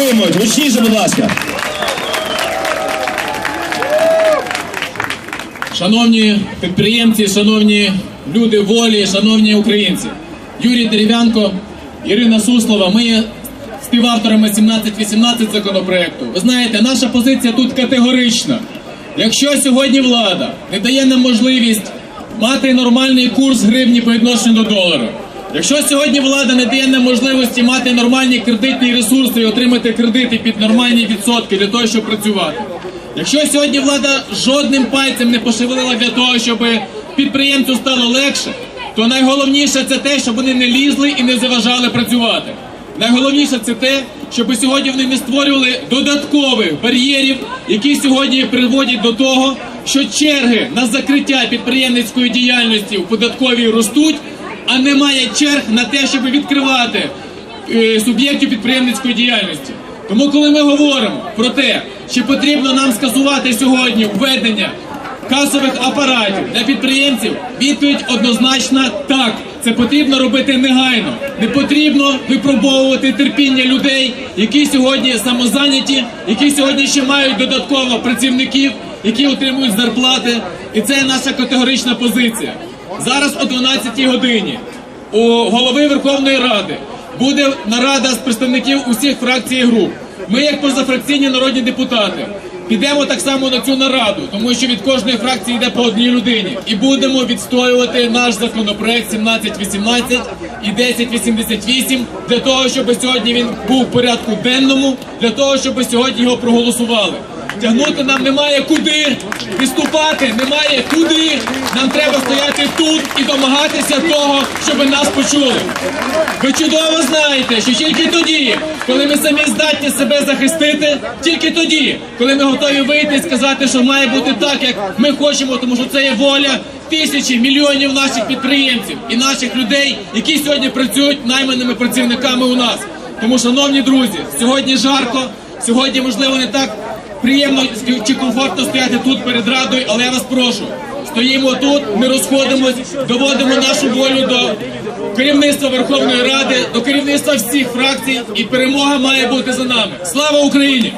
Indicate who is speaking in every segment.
Speaker 1: підтримують. Гучніше, будь ласка.
Speaker 2: Шановні підприємці, шановні люди волі, шановні українці, Юрій Дерев'янко, Ірина Суслова, ми є співавторами 1718 законопроекту. Ви знаєте, наша позиція тут категорична. Якщо сьогодні влада не дає нам можливість мати нормальний курс гривні по відношенню до долара, якщо сьогодні влада не дає нам можливості мати нормальні кредитні ресурси і отримати кредити під нормальні відсотки для того, щоб працювати. Якщо сьогодні влада жодним пальцем не пошевелила для того, щоб підприємцю стало легше, то найголовніше це те, щоб вони не лізли і не заважали працювати. Найголовніше це те, щоб сьогодні вони не створювали додаткових бар'єрів, які сьогодні приводять до того, що черги на закриття підприємницької діяльності в податковій ростуть, а немає черг на те, щоб відкривати е, суб'єктів підприємницької діяльності. Тому, коли ми говоримо про те, що потрібно нам скасувати сьогодні введення касових апаратів для підприємців, відповідь однозначна так. Це потрібно робити негайно. Не потрібно випробовувати терпіння людей, які сьогодні самозайняті, які сьогодні ще мають додатково працівників, які отримують зарплати. І це наша категорична позиція. Зараз о 12 годині у голови Верховної Ради буде нарада з представників усіх фракцій і груп. Ми, як позафракційні народні депутати, підемо так само на цю нараду, тому що від кожної фракції йде по одній людині, і будемо відстоювати наш законопроект 1718 і 1088 для того, щоб сьогодні він був в порядку денному, для того, щоб сьогодні його проголосували. Тягнути нам немає куди, виступати немає куди. Нам треба стояти тут і домагатися того, щоб нас почули. Ви чудово знаєте, що тільки тоді, коли ми самі здатні себе захистити, тільки тоді, коли ми готові вийти і сказати, що має бути так, як ми хочемо, тому що це є воля тисячі мільйонів наших підприємців і наших людей, які сьогодні працюють найманими працівниками у нас. Тому, шановні друзі, сьогодні жарко, сьогодні можливо не так приємно чи комфортно стояти тут перед радою, але я вас прошу. Стоїмо тут, ми розходимось, доводимо нашу волю до керівництва Верховної Ради, до керівництва всіх фракцій, і перемога має бути за нами. Слава Україні!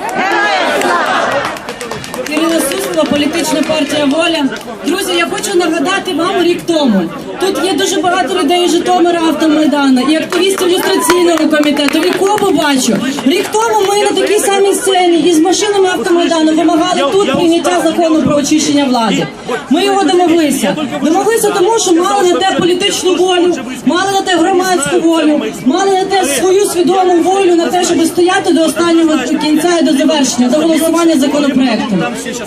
Speaker 3: Воля. Друзі, я хочу нагадати вам рік тому. Тут є дуже багато людей Житомира автомайдану і активістів люстраційного комітету. І кого бачу. Рік тому ми на такій самій сцені із машинами автомайдану вимагали тут прийняття закону про очищення влади. Ми його домоглися. Домоглися тому, що мали на те політичну волю, мали на те громадську волю, мали на те свою свідому волю стояти до останнього кінця і до завершення, до голосування законопроекту.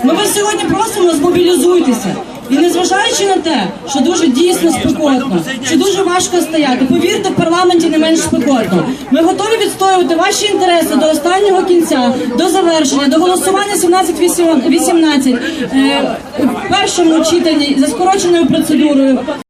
Speaker 3: Ми вас сьогодні просимо змобілізуйтеся. І незважаючи на те, що дуже дійсно спекотно, що дуже важко стояти, повірте, в парламенті не менш спекотно. Ми готові відстоювати ваші інтереси до останнього кінця, до завершення, до голосування 17-18 е, в першому читанні за скороченою процедурою.